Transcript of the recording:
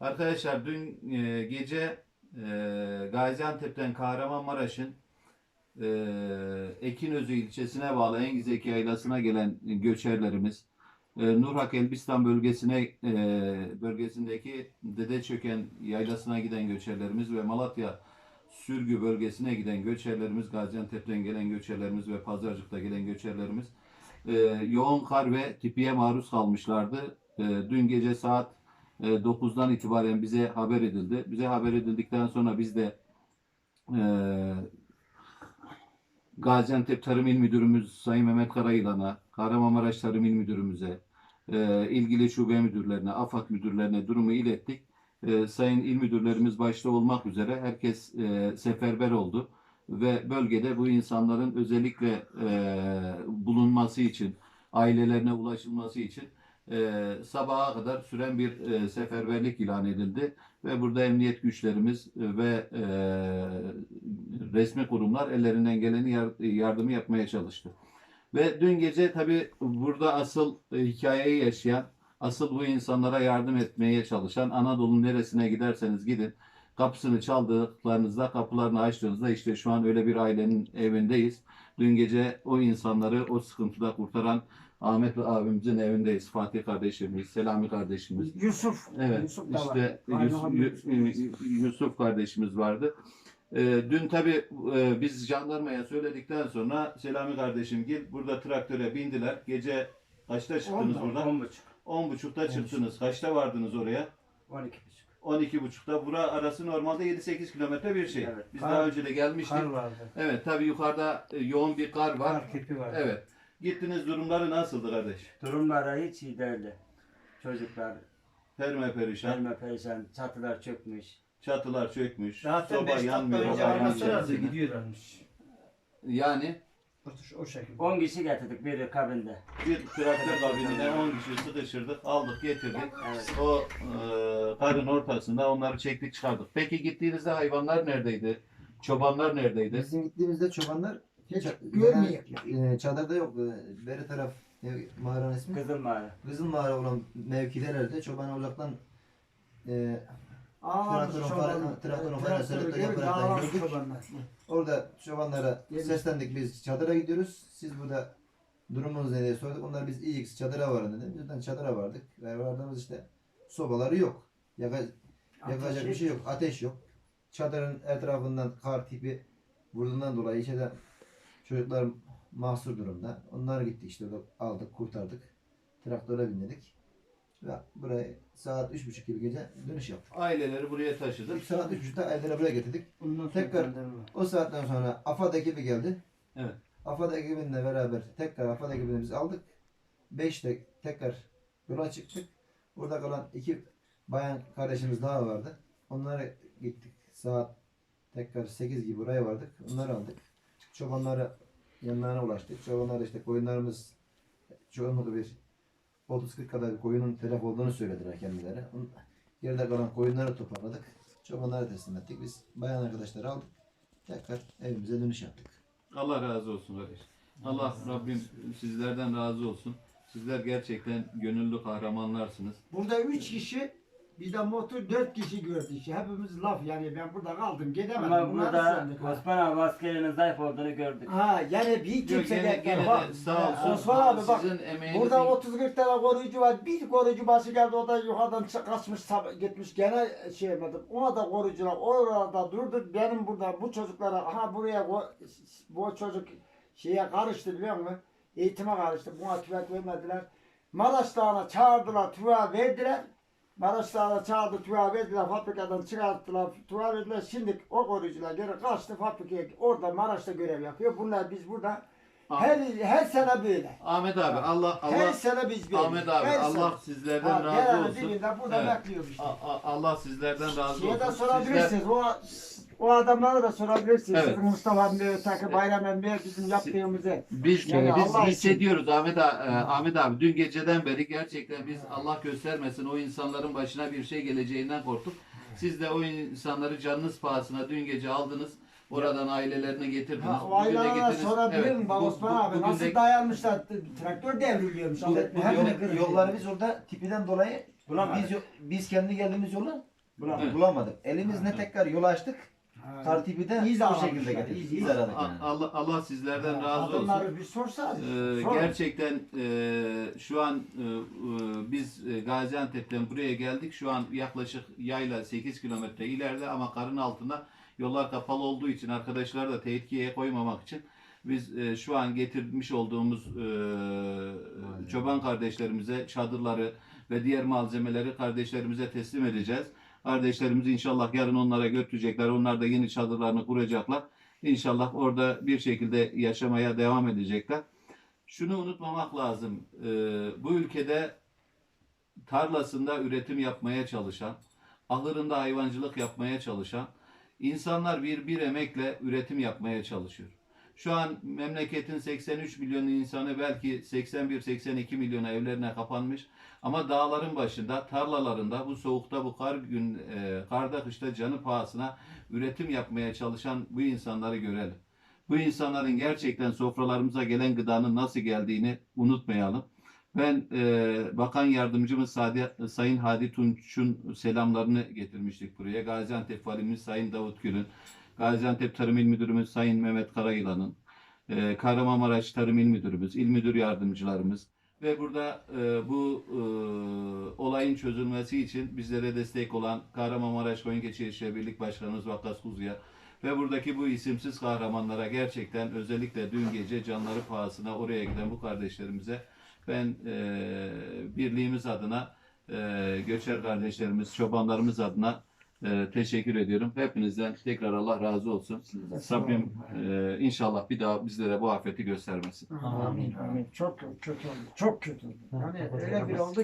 Arkadaşlar dün e, gece e, Gaziantep'ten Kahramanmaraş'ın e, Ekinözü ilçesine bağlı Engizeki Yaylası'na gelen göçerlerimiz, e, Nurhak Elbistan bölgesine e, bölgesindeki Dede Çöken Yaylası'na giden göçerlerimiz ve Malatya Sürgü bölgesine giden göçerlerimiz, Gaziantep'ten gelen göçerlerimiz ve Pazarcık'ta gelen göçerlerimiz e, yoğun kar ve tipiye maruz kalmışlardı. E, dün gece saat e, 9'dan itibaren bize haber edildi. Bize haber edildikten sonra biz de e, Gaziantep Tarım İl Müdürümüz Sayın Mehmet Karayılan'a, Kahramanmaraş Tarım İl Müdürümüze, e, ilgili şube müdürlerine, AFAD müdürlerine durumu ilettik. E, Sayın İl Müdürlerimiz başta olmak üzere herkes e, seferber oldu ve bölgede bu insanların özellikle e, bulunması için, ailelerine ulaşılması için e, sabaha kadar süren bir e, seferberlik ilan edildi ve burada emniyet güçlerimiz ve e, resmi kurumlar ellerinden geleni yar- yardımı yapmaya çalıştı. Ve dün gece tabi burada asıl e, hikayeyi yaşayan, asıl bu insanlara yardım etmeye çalışan Anadolu'nun neresine giderseniz gidin kapısını çaldıklarınızda, kapılarını açtığınızda işte şu an öyle bir ailenin evindeyiz. Dün gece o insanları o sıkıntıda kurtaran Ahmet abimizin evindeyiz. Fatih kardeşimiz, Selami kardeşimiz. Yusuf. Evet, Yusuf da var. işte Aynı Yus- hamle Yu- Yusuf kardeşimiz vardı. Ee, dün tabii e, biz jandarmaya söyledikten sonra Selami kardeşim gel burada traktöre bindiler. Gece kaçta çıktınız Onda, buradan? On buçuk. 10.30'da çıktınız. Kaçta vardınız oraya? On iki buçuk. 12.30'da. Bura arası normalde 7-8 kilometre bir şey. Evet. Biz Kar- daha önce de gelmiştik. Kar vardı. Evet tabii yukarıda e, yoğun bir kar var. Kar tipi vardı. Evet. Gittiniz durumları nasıldı kardeş? Durumları hiç iyi değildi. Çocuklar Perme perişan. gelme perişan, çatılar çökmüş. Çatılar çökmüş. Zaten soba beş yanmıyor. katlı önce oba arabası yanmıyor. vardı gidiyorlarmış. Yani O, o şekilde. 10 kişi getirdik biri kabinde. bir traktör kabinine 10 kişi sıkıştırdık, aldık, getirdik. Evet. O e, karın ortasında onları çektik çıkardık. Peki gittiğinizde hayvanlar neredeydi? Çobanlar neredeydi? Bizim gittiğimizde çobanlar Hiç genel, e, çadırda yok. E, Beri taraf ev, mağaranın ismi. Kızıl mağara. Kızıl mağara olan mevkilerde çobanı uzaktan e, Traktörün çoban. fare- traktörün e, faresini traktörü de gibi yaparak dağılmış gördük. çobanlar. orada çobanlara seslendik biz çadıra gidiyoruz. Siz burada durumunuz ne diye sorduk. Onlar biz iyiyiz çadıra varın dedi. Bizden çadıra vardık. Ve vardığımız işte sobaları yok. Yaka, yakacak bir şey yok. Ateş yok. Çadırın etrafından kar tipi vurduğundan dolayı içeride çocuklar mahsur durumda. Onlar gitti işte aldık, kurtardık. Traktöre bindirdik. Ve buraya saat üç buçuk gibi gece dönüş yaptık. Aileleri buraya taşıdık. İlk saat üç buçukta aileleri buraya getirdik. Bundan sonra Tekrar- gönderme. O saatten sonra AFAD ekibi geldi. Evet. AFAD ekibinle beraber tekrar AFAD ekibini biz aldık. Beşte tekrar yola çıktık. Burada kalan iki bayan kardeşimiz daha vardı. Onlara gittik. Saat tekrar 8 gibi buraya vardık. Onları aldık. Çobanlara yanlarına ulaştık. Çobanlar işte koyunlarımız çoğunlukla bir 30-40 kadar bir koyunun telef olduğunu söylediler kendileri. Geride kalan koyunları toparladık. Çobanlara teslim ettik. Biz bayan arkadaşları aldık. Tekrar evimize dönüş yaptık. Allah razı olsun kardeş. Allah Rabbim sizlerden razı olsun. Sizler gerçekten gönüllü kahramanlarsınız. Burada üç kişi bir de motor dört kişi gördü işte. Hepimiz laf yani ben burada kaldım gidemedim. Ama Bunları burada sandık ha. Osman abi askerinin zayıf olduğunu gördük. Ha yani bir kimse gene, de gene bak, sağ olsun. Osman abi bak Sizin. Burada 30-40 tane koruyucu var. Bir koruyucu başı geldi o da yukarıdan çık- kaçmış sab- gitmiş gene şey yapmadım. Ona da koruyucular orada durdu. Benim burada bu çocuklara aha buraya ko- bu çocuk şeye karıştı biliyor musun? Eğitime karıştı. Buna tüvet vermediler. Maraş Dağı'na çağırdılar, tüve verdiler. Maraş Dağı'na çağırdı, tüve verdiler, fabrikadan çıkarttılar, tüve verdiler. Şimdi o koruyucular geri kaçtı fabrikaya, orada Maraş'ta görev yapıyor. Bunlar biz burada her, her sene böyle. Ahmet abi Allah Her Allah sene biz böyle. Ahmet abi Her Allah sene. sizlerden Ha, razı Derenin olsun. dibinde burada Evet. bekliyoruz işte. A- a- Allah sizlerden razı Şeye de olsun. Sizler, sorabilirsiniz. O, o adamlara da sorabilirsiniz. Evet. Sizin Mustafa Emre, Öteki Bayram Emre bizim yaptığımızı. biz Yani biz Allah için. hissediyoruz Ahmet abi, Ahmet abi dün geceden beri gerçekten biz Allah göstermesin o insanların başına bir şey geleceğinden korktuk. Siz de o insanları canınız pahasına dün gece aldınız. Oradan ailelerine getirdiniz. Ha, o Bugün de getirdiniz. sorabilir Evet, miyim? bu- Bak bu- Osman abi bugün nasıl de- dayanmışlar? Traktör devriliyormuş. Bu, bu Hem de yol- yolları biz orada tipiden dolayı Bulamadık. Biz, yo- biz kendi geldiğimiz yolu Bulamadık. bulamadık. Elimizle tekrar yol açtık. Ha, Tartibi de İyi bu davranmışlar, şekilde iyi, getirdik. iyi. İz aradık yani. Allah, Allah sizlerden razı olsun. Adımları bir sorsa. Ee, sorun. gerçekten e, şu an e, e, biz e, Gaziantep'ten buraya geldik. Şu an yaklaşık yayla 8 kilometre ileride ama karın altında yollar kapalı olduğu için arkadaşlar da tehlikeye koymamak için biz e, şu an getirmiş olduğumuz e, çoban kardeşlerimize çadırları ve diğer malzemeleri kardeşlerimize teslim edeceğiz. Kardeşlerimiz inşallah yarın onlara götürecekler. Onlar da yeni çadırlarını kuracaklar. İnşallah orada bir şekilde yaşamaya devam edecekler. Şunu unutmamak lazım. Ee, bu ülkede tarlasında üretim yapmaya çalışan, ahırında hayvancılık yapmaya çalışan insanlar bir bir emekle üretim yapmaya çalışıyor. Şu an memleketin 83 milyon insanı belki 81-82 milyona evlerine kapanmış. Ama dağların başında, tarlalarında bu soğukta, bu kar gün, e, karda kışta canı pahasına üretim yapmaya çalışan bu insanları görelim. Bu insanların gerçekten sofralarımıza gelen gıdanın nasıl geldiğini unutmayalım. Ben e, Bakan Yardımcımız Sayın Hadi Tunç'un selamlarını getirmiştik buraya. Gaziantep Valimiz Sayın Davut Gül'ün, Gaziantep Tarım İl Müdürümüz Sayın Mehmet Karayılan'ın, e, Kahramanmaraş Tarım İl Müdürümüz, İl Müdür Yardımcılarımız ve burada e, bu e, olayın çözülmesi için bizlere destek olan Kahramanmaraş Koyunkeçi İşleri Birlik Başkanımız Vakkas Kuzu'ya ve buradaki bu isimsiz kahramanlara gerçekten özellikle dün gece canları pahasına oraya giden bu kardeşlerimize ben e, birliğimiz adına e, göçer kardeşlerimiz, çobanlarımız adına e, teşekkür ediyorum. Hepinizden tekrar Allah razı olsun. Rabbim e, inşallah bir daha bizlere bu afeti göstermesin. Amin. Amin. Çok kötü oldu. Çok kötü oldu. Yani öyle bir oldu